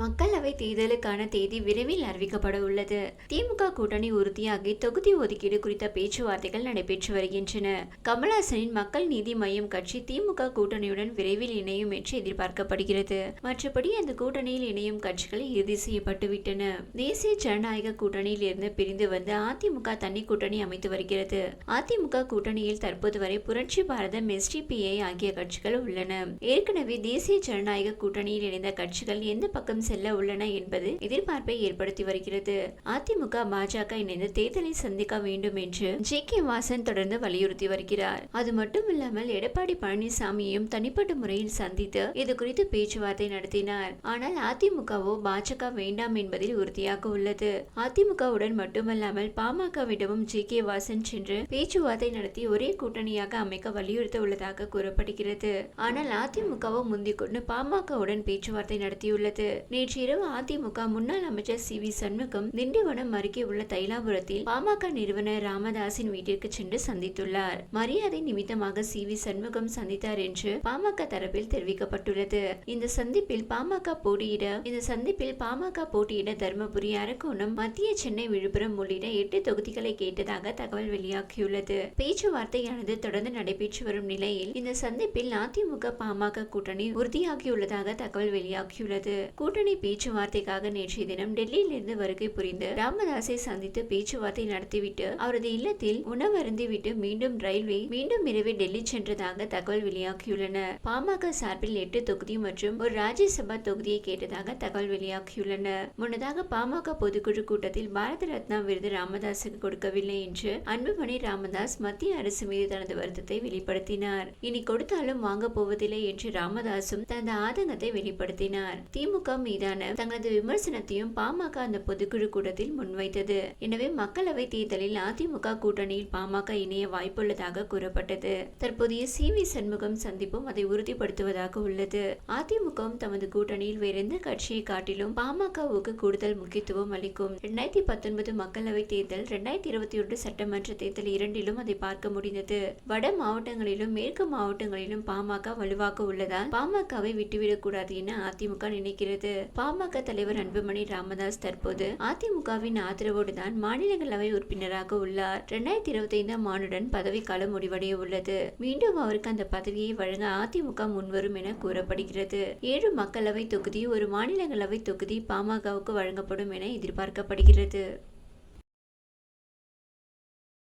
மக்களவை தேர்தலுக்கான தேதி விரைவில் அறிவிக்கப்பட உள்ளது. திமுக கூட்டணி உறுதியாகி தொகுதி ஒதுக்கீடு குறித்த பேச்சுவார்த்தைகள் நடைபெற்று வருகின்றன. கமல்ஹாசனின் மக்கள் நீதி மையம் கட்சி திமுக கூட்டணியுடன் விரைவில் இணையும் என்று எதிர்பார்க்கப்படுகிறது. மற்றபடி அந்த கூட்டணியில் இணையும் கட்சிகள் இறுதி செய்யப்பட்டுவிட்டன தேசிய ஜனநாயக கூட்டணியில் இருந்து பிரிந்து வந்து அதிமுக தனி கூட்டணி அமைத்து வருகிறது. அதிமுக கூட்டணியில் தற்போது வரை புரட்சி பாரதம் எஸ்டிபிஐ ஆகிய கட்சிகள் உள்ளன. ஏற்கனவே தேசிய ஜனநாயக கூட்டணியில் இணைந்த கட்சிகள் எந்த பக்கம் செல்ல உள்ளன என்பது எதிர்பார்ப்பை ஏற்படுத்தி வருகிறது. அதிமுக பாஜக இணைந்து தேர்தலை சந்திக்க வேண்டும் என்று ஜே கே வாசன் தொடர்ந்து வலியுறுத்தி வருகிறார். அது மட்டுமில்லாமல் எடப்பாடி பழனிசாமியையும் தனிப்பட்ட முறையில் சந்தித்து இது குறித்து பேச்சுவார்த்தை நடத்தினார். ஆனால் அதிமுகவோ பாஜக வேண்டாம் என்பதில் உறுதியாக உள்ளது. அதிமுகவுடன் மட்டுமல்லாமல் பாமகவிடமும் ஜே கே வாசன் சென்று பேச்சுவார்த்தை நடத்தி ஒரே கூட்டணியாக அமைக்க வலியுறுத்த உள்ளதாக கூறப்படுகிறது. ஆனால் அதிமுகவோ முந்திக் கொண்டு பாமகவுடன் பேச்சுவார்த்தை நடத்தியுள்ளது. நேற்று இரவு அதிமுக முன்னாள் அமைச்சர் சி வி சண்முகம் திண்டிவனம் அருகே உள்ள தைலாபுரத்தில் பாமக நிறுவனர் ராமதாசின் வீட்டிற்கு சென்று சந்தித்துள்ளார். மரியாதை நிமித்தமாக சி வி சண்முகம் சந்தித்தார் என்று பாமக தரப்பில் தெரிவிக்கப்பட்டுள்ளது. இந்த சந்திப்பில் பாமக போட்டியிட இந்த சந்திப்பில் பாமக போட்டியிட தருமபுரி அரக்கோணம் மத்திய சென்னை விழுப்புரம் உள்ளிட்ட எட்டு தொகுதிகளை கேட்டதாக தகவல் வெளியாகியுள்ளது. பேச்சுவார்த்தையானது தொடர்ந்து நடைபெற்று வரும் நிலையில் இந்த சந்திப்பில் அதிமுக பாமக கூட்டணி உறுதியாகியுள்ளதாக தகவல் வெளியாகியுள்ளது. கூட்டணி கூட்டணி பேச்சுவார்த்தைக்காக நேற்றைய தினம் டெல்லியிலிருந்து வருகை புரிந்து ராமதாஸை சந்தித்து பேச்சுவார்த்தை நடத்திவிட்டு அவரது இல்லத்தில் உணவருந்திவிட்டு மீண்டும் ரயில்வே மீண்டும் இரவே டெல்லி சென்றதாக தகவல் வெளியாகியுள்ளனர். பாமக சார்பில் எட்டு தொகுதி மற்றும் ஒரு ராஜ்யசபா தொகுதியை கேட்டதாக தகவல் வெளியாகியுள்ளனர். முன்னதாக பாமக பொதுக்குழு கூட்டத்தில் பாரத ரத்னா விருது ராமதாஸுக்கு கொடுக்கவில்லை என்று அன்புமணி ராமதாஸ் மத்திய அரசு மீது தனது வருத்தத்தை வெளிப்படுத்தினார். இனி கொடுத்தாலும் வாங்க போவதில்லை என்று ராமதாசும் தனது ஆதங்கத்தை வெளிப்படுத்தினார். திமுக மீதான தங்களது விமர்சனத்தையும் பாமக அந்த பொதுக்குழு கூட்டத்தில் முன்வைத்தது. எனவே மக்களவை தேர்தலில் அதிமுக கூட்டணியில் பாமக இணைய வாய்ப்புள்ளதாக கூறப்பட்டது. தற்போதைய சி. வி. சண்முகம் சந்திப்பும் அதை உறுதிப்படுத்துவதாக உள்ளது. அதிமுகவும் தமது கூட்டணியில் வேறெந்த கட்சியை காட்டிலும் பாமகவுக்கு கூடுதல் முக்கியத்துவம் அளிக்கும். இரண்டாயிரத்தி பத்தொன்பது மக்களவை தேர்தல் இரண்டாயிரத்தி இருபத்தி ஒன்று சட்டமன்ற தேர்தல் இரண்டிலும் அதை பார்க்க முடிந்தது. வட மாவட்டங்களிலும் மேற்கு மாவட்டங்களிலும் பாமக வலுவாக உள்ளதால் பாமகவை விட்டுவிடக் கூடாது என அதிமுக நினைக்கிறது. பாமக தலைவர் அன்புமணி ராமதாஸ் தற்போது அதிமுகவின் ஆதரவோடு தான் மாநிலங்களவை உறுப்பினராக உள்ளார். இரண்டாயிரத்தி இருபத்தி ஐந்தாம் ஆண்டுடன் பதவிக்காலம் முடிவடைய உள்ளது. மீண்டும் அவருக்கு அந்த பதவியை வழங்க அதிமுக முன்வரும் என கூறப்படுகிறது. ஏழு மக்களவை தொகுதி ஒரு மாநிலங்களவை தொகுதி பாமகவுக்கு வழங்கப்படும் என எதிர்பார்க்கப்படுகிறது.